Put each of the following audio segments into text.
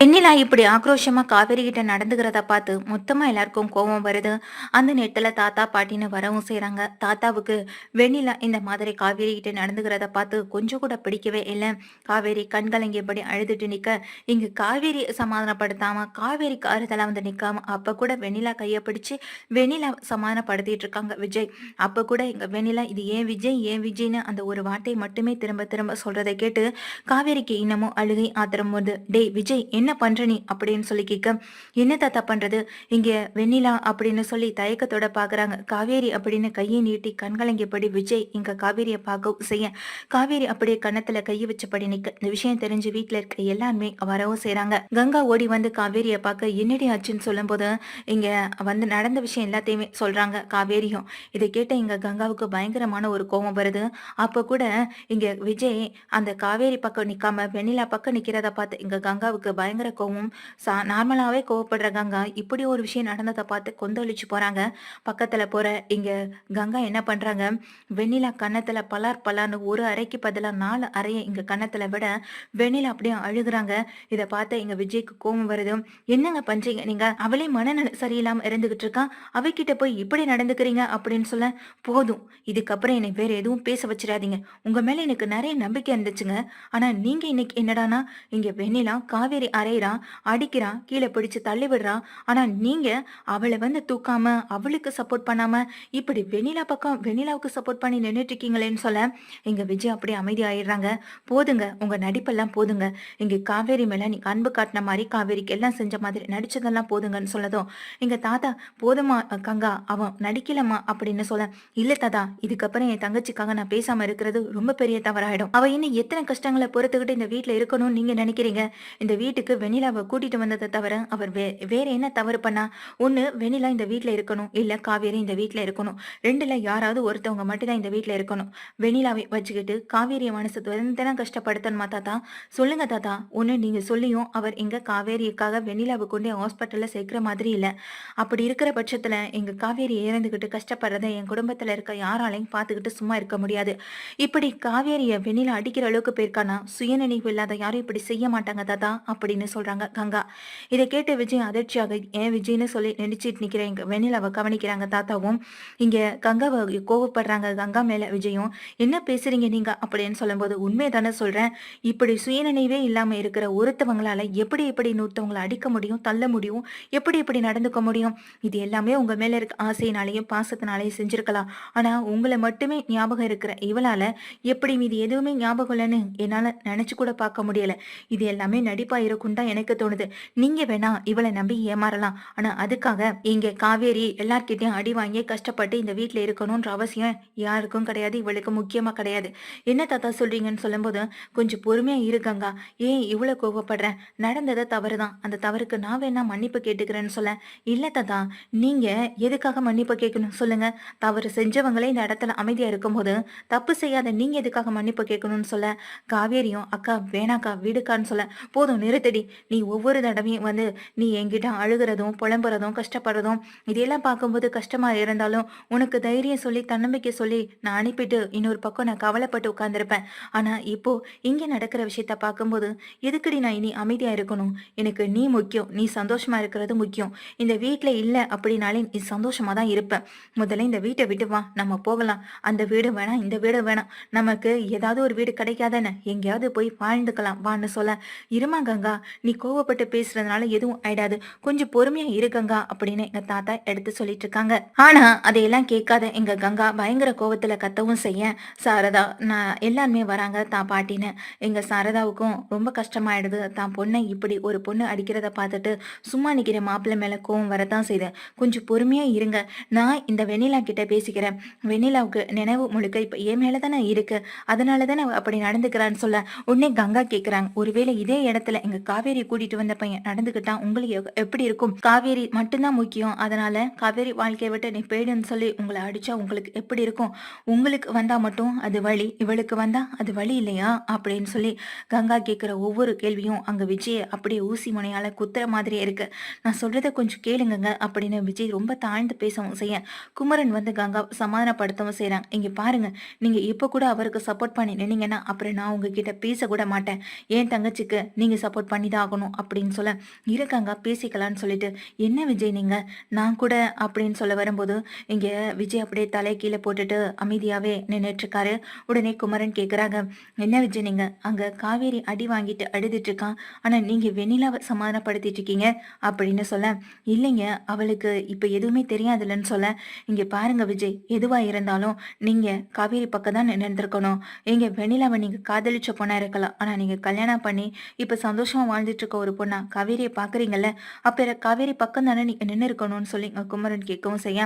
வெண்ணிலா இப்படி ஆக்ரோஷமா காவேரி கிட்ட நடந்துக்கிறத பார்த்து மொத்தமா எல்லாருக்கும் கோபம் வருது. அந்த நேரத்துல தாத்தா பாட்டின்னு வரவும் செய்கிறாங்க தாத்தாவுக்கு வெண்ணிலா இந்த மாதிரி காவேரி கிட்ட நடந்துக்கிறத பார்த்து கொஞ்சம் கூட பிடிக்கவே இல்லை. காவேரி கண்கலங்கியபடி அழுதுட்டு நிக்க. இங்க காவேரி சமாதானப்படுத்தாம காவேரிக்கு ஆறுதலா வந்து நிக்காம அப்ப கூட வெண்ணிலா கையை பிடிச்சு வெண்ணிலா சமாதானப்படுத்திட்டு இருக்காங்க விஜய். அப்ப கூட இங்க வெண்ணிலா இது ஏன் விஜய்? ஏன் விஜய்னு அந்த ஒரு வார்த்தையை மட்டுமே திரும்ப திரும்ப சொல்றதை கேட்டு காவேரிக்கு இன்னமும் அழுகை ஆத்திரம் வருது. டேய் விஜய் என்ன பண்ற நீ? அப்படின்னு சொல்லி கேட்க என்ன தாத்தா பண்றது? இங்க வெண்ணிலா அப்படின்னு சொல்லி தயக்கத்தோட பாக்குறாங்க. காவேரி அப்படின்னு கையை நீட்டி கண்கலங்கியபடி விஜய் இங்க காவேரியை பார்க்க செய்ய காவேரி அப்படியே கன்னத்துல கையை வச்சபடி நிக்க. இந்த விஷயம் தெரிஞ்சு வீட்டுல இருக்க எல்லாருமே வரவும் செய்யறாங்க கங்கா ஓடி வந்து காவேரியை பார்க்க என்னடி ஆச்சுன்னு சொல்லும்போது இங்க வந்து நடந்த விஷயம் எல்லாத்தையுமே சொல்றாங்க காவேரியும். இதை கேட்ட இங்க கங்காவுக்கு பயங்கரமான ஒரு கோபம் வருது. அப்போ கூட இங்க விஜய் அந்த காவேரி பக்கம் நிக்காம வெண்ணிலா பக்கம் நிக்கிறத பார்த்து இங்க கங்காவுக்கு பயங்கர கோவம் சா நார்மலாவே கோவப்படுற கங்கா இப்படி ஒரு விஷயம் நடந்ததை பார்த்து கொந்தளிச்சு போறாங்க. பக்கத்துல போற இங்க கங்கா என்ன பண்றாங்க? வெண்ணிலா கன்னத்துல பலார் பலார்னு ஒரு அறைக்கு பதிலா நாலு அறையை இங்க கன்னத்தில் விட வெண்ணிலா அப்படியே அழுகுறாங்க. இதை பார்த்து இங்கே விஜய்க்கு கோவம் வருது. என்னங்க பண்ணுறீங்க நீங்க அவளே மனநல சரியில்லாம இருந்துகிட்டு இருக்கா? அவகிட்ட போய் இப்படி நடந்துக்கிறீங்க அப்படின்னு சொல்ல போதும். இதுக்கப்புறம் என்னை வேற எதுவும் பேச வச்சிடாதீங்க. உங்க மேல எனக்கு நிறைய நம்பிக்கை இருந்துச்சுங்க. ஆனா நீங்க இன்னைக்கு என்னடானா இங்க வெண்ணிலா காவேரி கரையிறான் அடிக்கிறான் கீழே பிடிச்சு தள்ளி விடுறான் ஆனா நீங்க அவளை வந்து தூக்காம அவளுக்கு சப்போர்ட் பண்ணாம இப்படி வெண்ணிலா பக்கம் வெண்ணிலாவுக்கு சப்போர்ட் பண்ணி நின்றுட்டு இருக்கீங்களேன்னு சொல்ல இங்க விஜய் அப்படியே அமைதி ஆயிடுறாங்க போதுங்க உங்க நடிப்பெல்லாம் போதுங்க. இங்க காவேரி மேல நீ அன்பு காட்டின மாதிரி காவேரிக்கு எல்லாம் செஞ்ச மாதிரி நடிச்சதெல்லாம் போதுங்கன்னு சொல்லதும் எங்க தாத்தா போதுமா கங்கா அவன் நடிக்கலமா அப்படின்னு சொல்ல இல்ல தாத்தா இதுக்கப்புறம் என் தங்கச்சிக்காக நான் பேசாம இருக்கிறது ரொம்ப பெரிய தவறாயிடும். அவ இன்னும் எத்தனை கஷ்டங்களை பொறுத்துக்கிட்டு இந்த வீட்டுல இருக்கணும்னு நீங்க நினைக்கிறீங்க? இந்த வீட்டுக்கு வெண்ணிலாவை கூட்டிட்டு வந்ததை தவிர அவர் வே வேற என்ன தவறு பண்ணா? ஒண்ணு வெண்ணிலா இந்த வீட்டில் இருக்கணும். இல்ல காவேரி இந்த வீட்டில் இருக்கணும். ரெண்டுல யாராவது ஒருத்தவங்க மட்டும்தான் இந்த வீட்டில் இருக்கணும். வெண்ணிலாவை வச்சுக்கிட்டு காவேரியை மனசு தினம் கஷ்டப்படுத்தணுமா தாத்தா? சொல்லுங்க தாத்தா. ஒண்ணு நீங்க சொல்லியும் அவர் இங்க காவேரிக்காக வெண்ணிலாவை கொண்டு ஹாஸ்பிட்டல்ல சேர்க்கிற மாதிரி இல்ல. அப்படி இருக்கிற பட்சத்துல எங்க காவேரி இறந்துகிட்டு கஷ்டப்படுறதை என் குடும்பத்துல இருக்க யாராலையும் பார்த்துக்கிட்டு சும்மா இருக்க முடியாது. இப்படி காவேரிய வெண்ணிலா அடிக்கிற அளவுக்கு போயிருக்கானா? சுயநினைவு இல்லாத யாரும் இப்படி செய்ய மாட்டாங்க தாத்தா. அப்படின்னு சொல்றாங்க. கங்கா. இதை கேட்டு விஜய் அதிர்ச்சியாக ஏன் விஜய்னு சொல்லி நடிச்சிட்டு நிக்கிற எங்க வெண்ணிலாவை கவனிக்கிறாங்க தாத்தாவும். இங்க கங்காவை கோவப்படுறாங்க கங்கா மேல விஜயும். என்ன பேசுறீங்க நீங்க? அப்படின்னு சொல்லும்போது உண்மையை தானே சொல்றேன். இப்படி சுயநினைவே இல்லாம இருக்கிற ஒருத்தவங்களால எப்படி எப்படி நூத்தவங்களை அடிக்க முடியும் தள்ள முடியும் எப்படி எப்படி நடந்துக்க முடியும்? இது எல்லாமே உங்க மேல இருக்க ஆசையினாலையும் பாசத்தினாலையும் செஞ்சிருக்கலாம். ஆனா உங்களை மட்டுமே ஞாபகம் இருக்கிற இவளால எப்படி மீது எதுவுமே ஞாபகம் இல்லைன்னு என்னால நினைச்சு கூட பார்க்க முடியல. இது எல்லாமே நடிப்பா இருக்கும் தான் எனக்கு தோணுது. நீங்க வேணா இவளை நம்பி ஏமாறலாம். ஆனா அதுக்காக இங்க காவேரி எல்லார்கிட்டயும் அடி வாங்கி கஷ்டப்பட்டு இந்த வீட்டுல இருக்கணும்ன்ற அவசியம் யாருக்கும் கிடையாது இவளுக்கு முக்கியமா கிடையாது. என்ன தாத்தா சொல்றீங்கன்னு சொல்லும்போது கொஞ்சம் பொறுமையா இருக்கங்கா ஏன் இவ்வளவு கோவப்படுறேன் நடந்ததை தவறுதான். அந்த தவறுக்கு நான் வேணா மன்னிப்பு கேட்டுக்கிறேன்னு சொல்ல. இல்ல தாத்தா நீங்க எதுக்காக மன்னிப்பு கேட்கணும் சொல்லுங்க. தவறு செஞ்சவங்களே இந்த இடத்துல அமைதியா இருக்கும்போது தப்பு செய்யாத நீங்க எதுக்காக மன்னிப்பு கேட்கணும்னு சொல்ல? காவேரியும் அக்கா வேணாக்கா வீடுக்கான்னு சொல்ல. போதும் நிறுத்தடி. நீ ஒவ்வொரு தடவையும் வந்து நீ என்கிட்ட அழுகிறதும் புலம்புறதும் கஷ்டப்படுறதும் இதெல்லாம் பார்க்கும்போது கஷ்டமா இருந்தாலும் உனக்கு தைரியம் சொல்லி தன்னம்பிக்கை சொல்லி நான் அனுப்பிட்டு இன்னொரு பக்கம் நான் கவலைப்பட்டு உட்கார்ந்துருப்பேன். ஆனா இப்போ இங்க நடக்கிற விஷயத்த பார்க்கும்போது எதுக்குடி நான் இனி அமைதியா இருக்கணும்? எனக்கு நீ முக்கியம் நீ சந்தோஷமா இருக்கிறது முக்கியம். இந்த வீட்டில் இல்லை அப்படின்னாலே நீ சந்தோஷமா தான் இருப்பேன் முதல்ல இந்த வீட்டை விட்டு வா நம்ம போகலாம். அந்த வீடு வேணாம் இந்த வீடு வேணாம். நமக்கு ஏதாவது ஒரு வீடு கிடைக்காதானே எங்கேயாவது போய் வாழ்ந்துக்கலாம் வான்னு சொல்ல. இருமா கங்கா நீ கோவப்பட்டு பேசுறதுனால எதுவும் ஆயிடாது. கொஞ்சம் பொறுமையா இரு கங்கா அப்படின்னு எங்க தாத்தா எடுத்து சொல்லிட்டு இருக்காங்க ஆனா அதையெல்லாம் கேட்காத எங்க கங்கா பயங்கர கோவத்துல கத்தவும் செய்ய சாரதா நான் எல்லாருமே வராங்க தான் பாட்டின்னு. எங்க சாரதாவுக்கும் ரொம்ப கஷ்டமாயிடுது. தான் பொண்ணை இப்படி ஒரு பொண்ணு அடிக்கிறத பார்த்துட்டு சும்மா நிக்கிற மாப்பிள்ளை மேல கோவம் வரதான் செய்தேன் கொஞ்சம் பொறுமையா இருங்க. நான் இந்த வெண்ணிலா கிட்ட பேசிக்கிறேன். வெண்ணிலாவுக்கு நினைவு முழுக்க இப்ப என் மேல தானே இருக்கு. அதனால தானே அப்படி நடந்துக்கிறான்னு சொல்ல உடனே கங்கா கேக்குறாங்க. ஒருவேளை இதே இடத்துல எங்க காவேரி கூட்டிட்டு வந்த பையன் நடந்துகிட்டா உங்களுக்கு எப்படி இருக்கும்? காவேரி மட்டும்தான் முக்கியம். அதனால காவேரி வாழ்க்கையை விட்டு நீ போயிடுன்னு சொல்லி உங்களை அடிச்சா உங்களுக்கு எப்படி இருக்கும்? உங்களுக்கு வந்தா மட்டும் அது வழி இவளுக்கு வந்தா அது வழி இல்லையா? அப்படின்னு சொல்லி கங்கா கேட்குற ஒவ்வொரு கேள்வியும் அங்க விஜய் அப்படியே ஊசி முனையால குத்துற மாதிரியே இருக்கு. நான் சொல்றதை கொஞ்சம் கேளுங்கங்க அப்படின்னு விஜய் ரொம்ப தாழ்ந்து பேசவும் செய்ய குமரன் வந்து கங்கா சமாதானப்படுத்தவும் செய்றாங்க இங்க பாருங்க நீங்க இப்ப கூட அவருக்கு சப்போர்ட் பண்ணி நின்னீங்கன்னா அப்புறம் நான் உங்ககிட்ட பேச கூட மாட்டேன். என் தங்கச்சிக்கு நீங்க சப்போர்ட் பண்ணி பண்ணி ஆகணும் அப்படின்னு சொல்ல இருக்காங்க பேசிக்கலாம்னு சொல்லிட்டு. என்ன விஜய் நீங்க? நான் கூட அப்படின்னு சொல்ல வரும்போது இங்க விஜய் அப்படியே தலை கீழே போட்டுட்டு அமைதியாவே நின்றுட்டு இருக்காரு உடனே குமரன் கேக்குறாங்க என்ன விஜய் நீங்க? அங்க காவேரி அடி வாங்கிட்டு அழுதுட்டு இருக்கான் ஆனா நீங்க வெண்ணிலாவை சமாதானப்படுத்திட்டு இருக்கீங்க அப்படின்னு சொல்ல இல்லைங்க அவளுக்கு இப்ப எதுவுமே தெரியாதுல்லன்னு சொல்ல இங்க பாருங்க விஜய் எதுவா இருந்தாலும் நீங்க காவேரி பக்கம் தான் நின்றுருக்கணும் இங்க வெண்ணிலாவை நீங்க காதலிச்ச பொண்ணாக இருக்கலாம். ஆனா நீங்க கல்யாணம் பண்ணி இப்ப சந்தோஷமா வாழ்ந்துட்டு இருக்க ஒரு பொண்ணா? காவேரியை பாக்குறீங்கல்ல அப்ப காவேரி பக்கம் தானே நீங்க நின்று இருக்கணும்னு சொல்லி குமரன் கேட்கவும் செய்ய.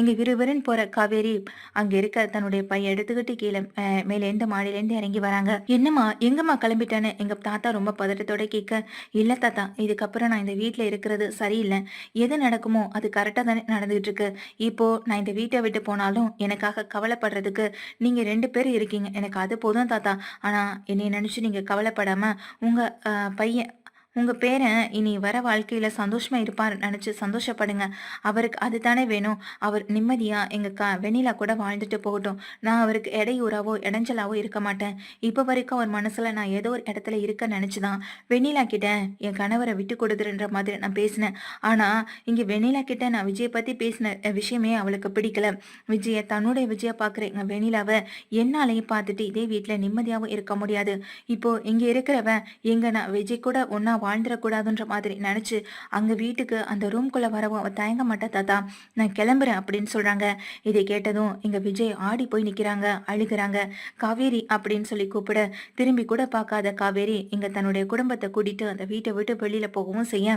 இங்க விறுவிறுன்னு போற காவேரி அங்க இருக்க தன்னுடைய பையன் எடுத்துக்கிட்டு கீழே மேலேருந்து மேல எந்த மாடியிலேருந்து இறங்கி வராங்க. என்னம்மா எங்கம்மா கிளம்பிட்டேன்னு? எங்க தாத்தா ரொம்ப பதட்டத்தோட கேட்க இல்ல தாத்தா இதுக்கப்புறம் நான் இந்த வீட்டுல இருக்கிறது சரியில்லை. எது நடக்குமோ அது கரெக்டா தானே நடந்துகிட்டு இருக்கு இப்போ நான் இந்த வீட்டை விட்டு போனாலும் எனக்காக கவலைப்படுறதுக்கு நீங்க ரெண்டு பேரும் இருக்கீங்க. எனக்கு அது போதும் தாத்தா. ஆனா என்னை நினைச்சு நீங்க கவலைப்படாம உங்க பையன் உங்க பேரன் இனி வர வாழ்க்கையில சந்தோஷமா இருப்பார் நினைச்சு சந்தோஷப்படுங்க. அவருக்கு அதுதானே வேணும். அவர் நிம்மதியா எங்க க வெண்ணிலா கூட வாழ்ந்துட்டு போகட்டும். நான் அவருக்கு இடையூறாவோ இடைஞ்சலாவோ இருக்க மாட்டேன். இப்போ வரைக்கும் அவர் மனசுல நான் ஏதோ ஒரு இடத்துல இருக்க நினைச்சுதான். வெண்ணிலா கிட்ட என் கணவரை விட்டு கொடுத்துருன்ற மாதிரி நான் பேசினேன். ஆனா இங்க வெண்ணிலா கிட்ட நான் விஜயை பத்தி பேசின விஷயமே அவளுக்கு பிடிக்கல. விஜய தன்னுடைய விஜய பாக்குற எங்க வெண்ணிலாவை என்னாலையும் பார்த்துட்டு இதே வீட்டுல நிம்மதியாவும் இருக்க முடியாது. இப்போ இங்க இருக்கிறவன் எங்க நான் விஜய் கூட ஒன்னா வாழ்ந்துடக்கூடாதுன்ற மாதிரி நினச்சி அங்கே வீட்டுக்கு அந்த ரூம்குள்ளே வரவும் அவள் தயங்க மாட்டா தாத்தா நான் கிளம்புறேன் அப்படின்னு சொல்கிறாங்க இதை கேட்டதும் இங்கே விஜய் ஆடி போய் நிற்கிறாங்க அழுகிறாங்க. காவேரி அப்படின்னு சொல்லி கூப்பிட திரும்பி கூட பார்க்காத காவேரி இங்கே தன்னுடைய குடும்பத்தை கூட்டிகிட்டு அந்த வீட்டை விட்டு வெளியில் போகவும் செய்ய.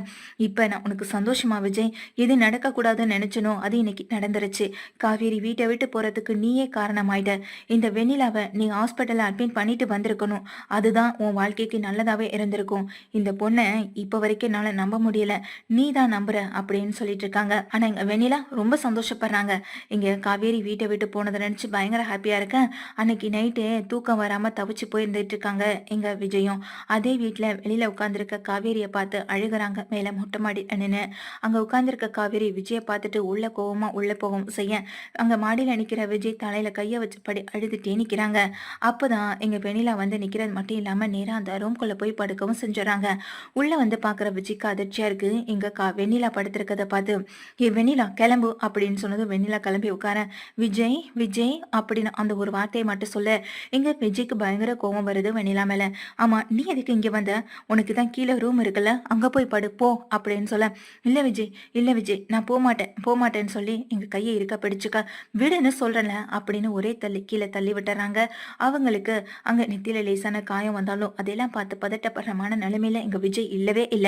இப்போ நான் உனக்கு சந்தோஷமா விஜய் எது நடக்கக்கூடாதுன்னு நினச்சனோ அது இன்னைக்கு நடந்துருச்சு. காவேரி வீட்டை விட்டு போகிறதுக்கு நீயே காரணமாயிட்ட. இந்த வெண்ணிலாவை நீ ஹாஸ்பிட்டலில் அட்மிட் பண்ணிட்டு வந்திருக்கணும். அதுதான் உன் வாழ்க்கைக்கு நல்லதாகவே இருந்திருக்கும். இந்த பொண்ணு இப்ப வரைக்கும் என்னால நம்ப முடியல. நீ தான் நம்புற அப்படின்னு சொல்லிட்டு இருக்காங்க. ஆனா எங்க வெண்ணிலா ரொம்ப சந்தோஷப்படுறாங்க. இங்க காவேரி வீட்டை விட்டு போனதை நினைச்சு பயங்கர ஹாப்பியா இருக்கேன். அன்னைக்கு நைட்டு தூக்கம் வராம தவிச்சு போயிருந்துட்டு இருக்காங்க எங்க விஜயும். அதே வீட்டுல வெளியில உட்காந்துருக்க காவேரியை பார்த்து அழுகுறாங்க. மேல மொட்டை மாடி நின்று அங்க உட்காந்துருக்க காவேரி விஜயை பார்த்துட்டு உள்ள கோவமா உள்ள போகவும் செய்ய அங்க மாடியில நிக்கிற விஜய் தலையில கைய வச்சு படி அழுதுட்டே நிக்கிறாங்க. அப்பதான் எங்க வெண்ணிலா வந்து நிக்கிறது மட்டும் இல்லாம நேராக அந்த ரூம்குள்ளே போய் படுக்கவும் செஞ்சுறாங்க உள்ள வந்து பாக்குற விஜய்க்கு அதிர்ச்சியா இருக்கு. இங்க கா வெண்ணிலா படுத்திருக்கத பார்த்து ஏ வெண்ணிலா கிளம்பு அப்படின்னு சொன்னது வெண்ணிலா கிளம்பி உட்கார விஜய் விஜய் அப்படின்னு அந்த ஒரு வார்த்தையை மட்டும் சொல்ல எங்க விஜய்க்கு பயங்கர கோவம் வருது வெண்ணிலா மேல. ஆமா நீ எதுக்கு இங்க வந்த? உனக்கு தான் கீழே ரூம் இருக்குல்ல அங்க போய் படு போ அப்படின்னு சொல்ல இல்ல விஜய் இல்ல விஜய் நான் போக மாட்டேன் போக மாட்டேன்னு சொல்லி எங்க கையை இருக்க பிடிச்சுக்க விடுன்னு சொல்கிறேன்ல அப்படின்னு ஒரே தள்ளி கீழே தள்ளி விட்டுறாங்க. அவங்களுக்கு அங்க நெத்தியில் லேசான காயம் வந்தாலும் அதெல்லாம் பார்த்து பதட்டப்படுறமான நிலைமையில எங்க விஜய் இல்லவே இல்ல.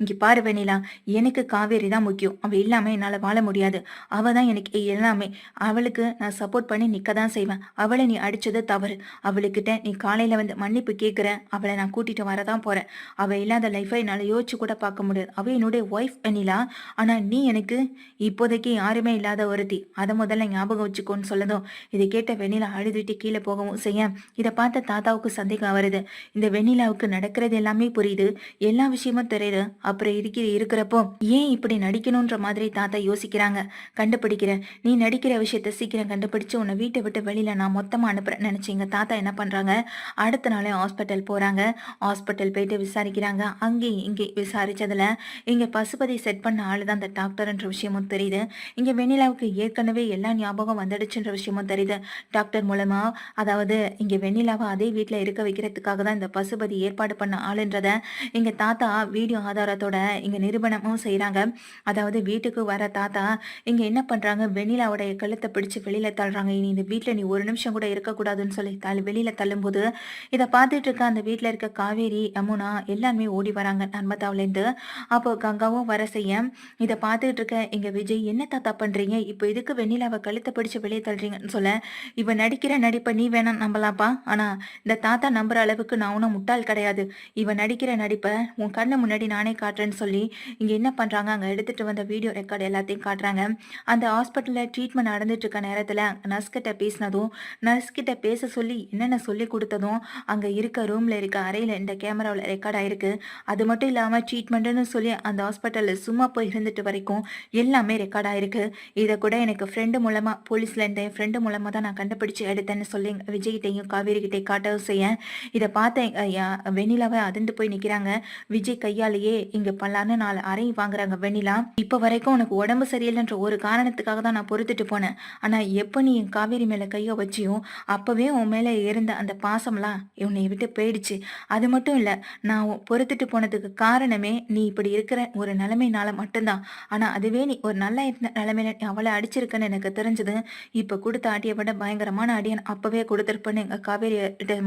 இங்க பாரு வெண்ணிலா எனக்கு காவேரி தான் முக்கியம். அவ இல்லாம என்னால வாழ முடியாது. அவ தான் எனக்கு எல்லாமே. அவளுக்கு நான் சப்போர்ட் பண்ணி நிக்க தான் செய்வேன். அவளை நீ அடிச்சது தவறு. அவளுக்கிட்ட நீ காலையில வந்து மன்னிப்பு கேட்குற அவளை நான் கூட்டிட்டு வரதான் போறேன். அவ இல்லாத லைஃபை என்னால யோசிச்சு கூட பார்க்க முடியாது. அவ என்னுடைய ஒய்ஃப் வெண்ணிலா. ஆனா நீ எனக்கு இப்போதைக்கு யாருமே இல்லாத ஒருத்தி. அதை முதல்ல ஞாபகம் வச்சுக்கோன்னு சொல்லதும் இதை கேட்ட வெண்ணிலா அழுதுட்டு கீழே போகவும் செய்ய. இதை பார்த்த தாத்தாவுக்கு சந்தேகம் வருது. இந்த வெண்ணிலாவுக்கு நடக்கிறது எல்லாமே புரியுது. எல்லா விஷயமும் தெரியுது. அப்புறம் இருக்கிற இருக்கிறப்போ ஏன் இப்படி நடிக்கணும்ன்ற மாதிரி தாத்தா யோசிக்கிறாங்க. கண்டுபிடிக்கிறேன் நீ நடிக்கிற விஷயத்த சீக்கிரம் கண்டுபிடிச்சு உன்னை வீட்டை விட்டு வெளியில நான் மொத்தமா அனுப்புறேன் நினைச்சீங்க தாத்தா என்ன பண்றாங்க? அடுத்த நாளே ஹாஸ்பிட்டல் போறாங்க. ஹாஸ்பிட்டல் போயிட்டு விசாரிக்கிறாங்க. அங்கேயும் இங்கே விசாரிச்சதுல இங்க பசுபதி செட் பண்ண ஆளு தான் அந்த டாக்டர்ன்ற விஷயமும் தெரியுது. இங்க வெண்ணிலாவுக்கு ஏற்கனவே எல்லா ஞாபகம் வந்துடுச்சுன்ற விஷயமும் தெரியுது. டாக்டர் மூலமா அதாவது இங்க வெண்ணிலாவை அதே வீட்டில் இருக்க வைக்கிறதுக்காக தான் இந்த பசுபதி ஏற்பாடு பண்ண ஆளுன்றத எங்க தாத்தா வீடியோ ஆதாரத்தோட இங்க நிரூபணமும் செய்யறாங்க அதாவது வீட்டுக்கு வர தாத்தா இங்க என்ன பண்றாங்க? வெண்ணிலாவுடைய கழுத்தை பிடிச்சு வெளியில தள்ளுறாங்க. இனி இந்த வீட்டுல நீ ஒரு நிமிஷம் கூட இருக்கக்கூடாதுன்னு சொல்லி தள்ளி வெளியில தள்ளும்போது இதை பார்த்துட்டு இருக்க அந்த வீட்டுல இருக்க காவேரி யமுனா எல்லாருமே ஓடி வராங்க நர்மதாவிலேருந்து. அப்போ கங்காவும் வர செய்ய இதை பார்த்துட்டு இருக்க இங்க விஜய் என்ன தாத்தா பண்றீங்க? இப்போ இதுக்கு வெண்ணிலாவை கழுத்தை பிடிச்சு வெளியே தள்ளுறீங்கன்னு சொல்ல இவ நடிக்கிற நடிப்பை நீ வேணாம் நம்பலாம்ப்பா. ஆனா இந்த தாத்தா நம்புற அளவுக்கு நான் ஒன்றும் முட்டாள் கிடையாது. இவ நடிக்கிற நடிப்பை உன் கண்ணை முன்னாடி நானே காட்டுறேன்னு சொல்லி இங்கே என்ன பண்ணுறாங்க அங்கே எடுத்துகிட்டு வந்த வீடியோ ரெக்கார்டு எல்லாத்தையும் காட்டுறாங்க. அந்த ஹாஸ்பிட்டலில் ட்ரீட்மெண்ட் நடந்துட்டு இருக்க நேரத்தில் நர்ஸ் பேசினதும் நர்ஸ்கிட்ட பேச சொல்லி என்னென்ன சொல்லி கொடுத்ததும் அங்கே இருக்க ரூமில் இருக்க அறையில் இந்த கேமராவில் ரெக்கார்ட் ஆயிருக்கு. அது மட்டும் இல்லாமல் ட்ரீட்மெண்ட்டுன்னு சொல்லி அந்த ஹாஸ்பிட்டலில் சும்மா போய் இருந்துட்டு வரைக்கும் எல்லாமே ரெக்கார்ட் ஆயிருக்கு. இதை கூட எனக்கு ஃப்ரெண்டு மூலமாக போலீஸ்ல இருந்த என் ஃப்ரெண்டு மூலமாக தான் நான் கண்டுபிடிச்சி எடுத்தேன்னு சொல்லி விஜய்கிட்டையும் காவேரி காட்டவும் செய்ய இதை பார்த்த வெண்ணிலாவை அதிர்ந்து போய் நிற்கிறாங்க விஜய் கையாலேயே இங்க பல்லான்னு நாலு அறையும் வாங்குறாங்க வெண்ணிலா. இப்ப வரைக்கும் உனக்கு உடம்பு சரியில்லைன்ற ஒரு காரணத்துக்காக தான் நான் பொறுத்துட்டு போனேன். ஆனா எப்ப நீ என் காவேரி மேல கைய வச்சியும் அப்பவே உன் மேல இருந்த அந்த பாசம்லாம் உன்னை விட்டு போயிடுச்சு. அது மட்டும் இல்ல நான் பொறுத்துட்டு போனதுக்கு காரணமே நீ இப்படி இருக்கிற ஒரு நிலைமைனால மட்டும்தான். ஆனா அதுவே நீ ஒரு நல்ல நிலைமையில நீ அவளை அடிச்சிருக்கன்னு எனக்கு தெரிஞ்சது. இப்ப கொடுத்த ஆட்டியை விட பயங்கரமான அடியன் அப்பவே கொடுத்துருப்பேன்னு எங்க காவேரி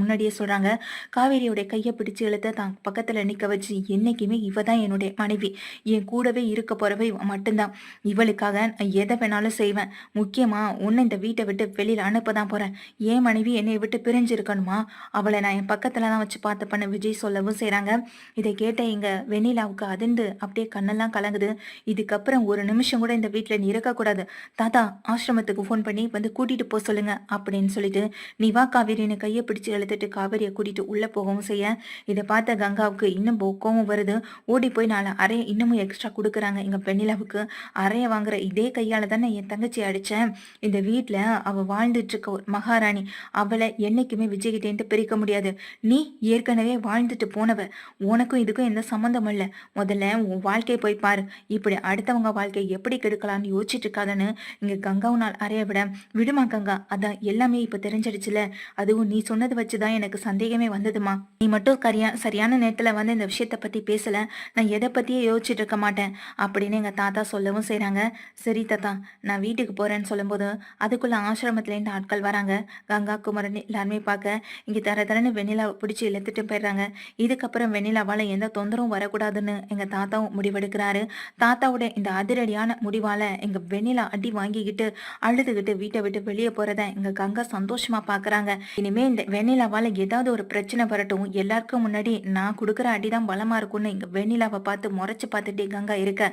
முன்னாடியே சொல்றாங்க. காவேரியோட கையை பிடிச்சு இழுத்து தான் பக்கத்துல நிக்க வச்சு என்னைக்குமே இவ தான் என்னுடைய மனைவி. என் கூடவே இருக்க போறவ இவ மட்டும்தான். இவளுக்காக நான் எதை வேணாலும் செய்வேன். முக்கியமா உன்னை இந்த வீட்டை விட்டு வெளியில அனுப்ப தான் போறேன். என் மனைவி என்னை விட்டு பிரிஞ்சு இருக்கணுமா அவளை நான் என் பக்கத்துல தான் வச்சு பார்த்துப்பேன்னு விஜய் சொல்லவும் செய்றாங்க. இதை கேட்ட எங்க வெண்ணிலாவுக்கு அதிர்ந்து அப்படியே கண்ணெல்லாம் கலங்குது. இதுக்கப்புறம் ஒரு நிமிஷம் கூட இந்த வீட்டில் நீ இருக்கக்கூடாது தாத்தா ஆசிரமத்துக்கு ஃபோன் பண்ணி வந்து கூட்டிட்டு போக சொல்லுங்க அப்படின்னு சொல்லிட்டு நீ வா காவேரின்னு கையை பிடிச்சு இழுத்துட்டு காவேரியை கூட்டிட்டு உள்ள போகவும் செய்ய. இதை பார்த்த கங்காவுக்கு இன்னும் போ- கோவம் வருது. ஓடி போய் நாலு அறையை இன்னமும் எக்ஸ்ட்ரா கொடுக்குறாங்க. எங்க பெண்ணிலாவுக்கு அறையை வாங்குற இதே கையால தானே என் தங்கச்சி அடிச்சேன். இந்த வீட்டில் அவ வாழ்ந்துட்டு இருக்க ஒரு மகாராணி. அவளை என்னைக்குமே விஜய்கிட்டேன்ட்டு பிரிக்க முடியாது. நீ ஏற்கனவே வாழ்ந்துட்டு போனவ. உனக்கும் இதுக்கும் எந்த சம்மந்தம் இல்லை. முதல்ல உன் வாழ்க்கையை போய் பாரு. இப்படி அடுத்தவங்க வாழ்க்கையை எப்படி கெடுக்கலாம்னு யோசிச்சுட்டு இருக்காதன்னு இங்க கங்காவும் நாள் அறைய விட. விடுமா கங்கா? அதான் எல்லாமே இப்ப தெரிஞ்சிடுச்சுல. அதுவும் நீ சொன்னதை வச்சுதான் எனக்கு சந்தேகமே வந்ததுமா? நீ மட்டும் கரியா சரியான நேரத்துல வந்து இந்த விஷயத்தை பத்தி பேசல. நான் எதை பத்தியே யோசிச்சுட்டு இருக்க மாட்டேன். அப்படின்னு எங்க தாத்தா சொல்லவும் செய்கிறாங்க சரி தாத்தா நான் வீட்டுக்கு போறேன்னு சொல்லும்போது அதுக்குள்ள ஆசிரமத்துலேருந்து ஆட்கள் வராங்க. கங்கா குமரன் எல்லாருமே பார்க்க இங்க தர தரன்னு வெண்ணிலாவை பிடிச்சி இழுத்துட்டு போயிடுறாங்க இதுக்கப்புறம் வெண்ணிலாவால எந்த தொந்தரவும் வரக்கூடாதுன்னு எங்க தாத்தாவும் முடிவெடுக்கிறாரு. தாத்தாவோட இந்த அதிரடியான முடிவால எங்க வெண்ணிலா அடி வாங்கிக்கிட்டு அழுதுகிட்டு வீட்டை விட்டு வெளியே போறத எங்க கங்கா சந்தோஷமா பாக்குறாங்க. இனிமே இந்த வெண்ணிலாவால ஏதாவது ஒரு பிரச்சனை வரட்டும். எல்லாருக்கும் முன்னாடி நான் கொடுக்குற அடி தான் பலமா இருக்கும்னு இங்க வெண்ணிலாவை பார்த்து முறைச்சு பார்த்துட்டே கங்கா இருக்க.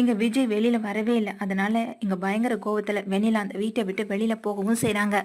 இங்க விஜய் வெளியில வரவே இல்லை. அதனால இங்க பயங்கர கோவத்துல வெண்ணிலா அந்த வீட்டை விட்டு வெளியில போகவும் செய்றாங்க.